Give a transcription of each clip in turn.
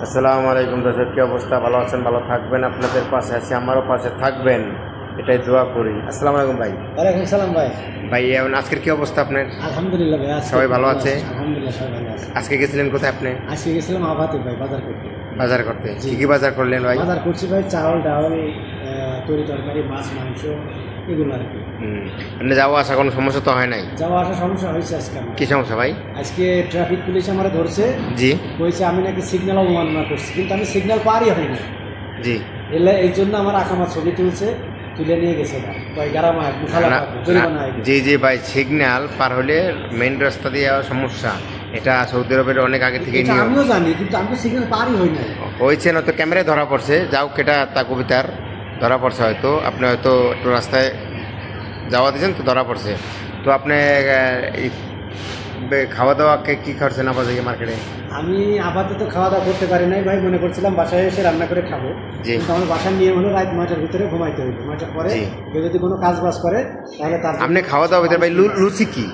আসসালামু আলাইকুম দর্শক কী অবস্থা? ভালো আছেন? ভালো থাকবেন? আপনাদের পাশে আছি আমারও পাশে থাকবেন। এটাই দোয়া করি। আসসালামু আলাইকুম ভাই। ওয়ালাইকুম সালাম ভাই। ভাই এখন আজকের কী অবস্থা আপনার? আলহামদুলিল্লাহ ভাই সবাই ভালো আছে? আলহামদুলিল্লাহ সবাই ভালো আছে। আজকে গেছিলেন কোথায় আপনি? আজকে গেছিলাম আবাতে ভাই বাজার করতে। বাজার করতে। কী কী বাজার করলেন ভাই? বাজার করছি ভাই চাউল ডাউল আহ, তরি তরকারি মাছ মাংস এগুলো আর কি। আপনি যাওয়া আসা কোনো সমস্যা তো হয় নাই? যাওয়া আসা সমস্যা হয়েছে আজকে আমার। কী সমস্যা ভাই? আজকে ট্রাফিক পুলিশ আমার ধরছে। জি। কইছে আমি নাকি সিগন্যাল অবমাননা করছি কিন্তু আমি সিগন্যাল পারই হয় না জি। এলে এই জন্য আমার আকামার ছবি তুলছে তুলে নিয়ে গেছে না কয় গারামা মুখালা না- জরিমানা না-। জি জি ভাই সিগন্যাল পার হলে মেইন রাস্তা দিয়ে যাওয়া সমস্যা। এটা সৌদি আরবের অনেক আগে থেকে এটা নিয়ম। আমিও জানি কিন্তু আমি সিগন্যাল পারই হই না হয়েছে না তো ক্যামেরায় ধরা পড়ছে। যাও কেটা তা কবিতার ধরা পড়ছে হয়তো। আপনি হয়তো একটু রাস্তায় যাওয়া দিয়েছেন তো ধরা পড়ছে। তো আপনি এই খাওয়া দাওয়া কে কী খাচ্ছেন থেকে মার্কেটে? আমি আপাতত খাওয়া দাওয়া করতে পারি নাই ভাই। মনে করছিলাম বাসায় এসে রান্না করে খাব। কিন্তু আমার বাসার নিয়ম হলো রাত নয়টার ভিতরে ঘুমাইতে হবে নয়টার পরে কেউ যদি কোনো কাজ বাজ করে তাহলে তার আপনি খাওয়া দাওয়া ভিতরে ভাই লুচি কি?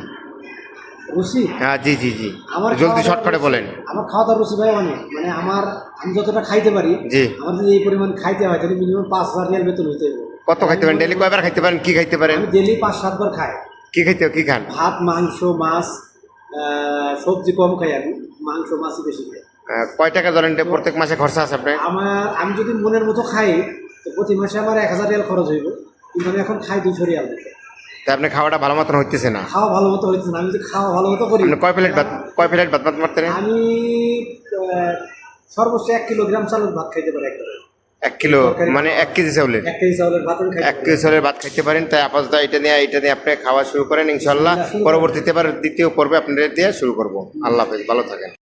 রুচি হ্যাঁ জি জি জি। আমার জলদি শর্টকাটে বলেন। আমার খাওয়া দাওয়ার রুচি ভাই অনেক মানে আমার আমি যতটা খাইতে পারি জি। আমার যদি এই পরিমাণ খাইতে হয় তাহলে মিনিমাম পাঁচ হাজার রিয়াল বেতন হইতে হবে কত খাইতে পারেন? ডেলি কয়বার খাইতে পারেন? কি খাইতে পারেন? ডেলি পাঁচ সাতবার খাই। কি খাইতে কি খান? ভাত মাংস মাছ সবজি কম খাই আমি। মাংস মাছই বেশি খাই। কয় টাকা ধরেন? প্রত্যেক মাসে খরচা আছে আপনার? আমার আমি যদি মনের মতো খাই তো প্রতি মাসে আমার এক হাজার রিয়াল খরচ হইব। কিন্তু আমি এখন খাই দুশো রিয়াল। তা আপনি খাওয়াটা ভালো মতন হইতেছে না? খাওয়া ভালো মতো হইতেছে না। আমি যদি খাওয়া ভালো মতো করি কয় প্লেট ভাত কয় প্লেট ভাত ভাত মারতেন আমি সর্বোচ্চ এক কিলোগ্রাম চালের ভাত খাইতে পারি একবারে। এক কিলো মানে এক কেজি চাউলের। এক কেজি চাউলের ভাত এক কেজি চাউলের ভাত খাইতে পারেন। তাই আপাতত এটা নিয়ে এটা নিয়ে আপনি খাওয়া শুরু করেন ইনশাল্লাহ পরবর্তীতে এবার দ্বিতীয় পর্বে আপনাদের দিয়ে শুরু করব। আল্লাহ হাফেজ ভালো থাকেন।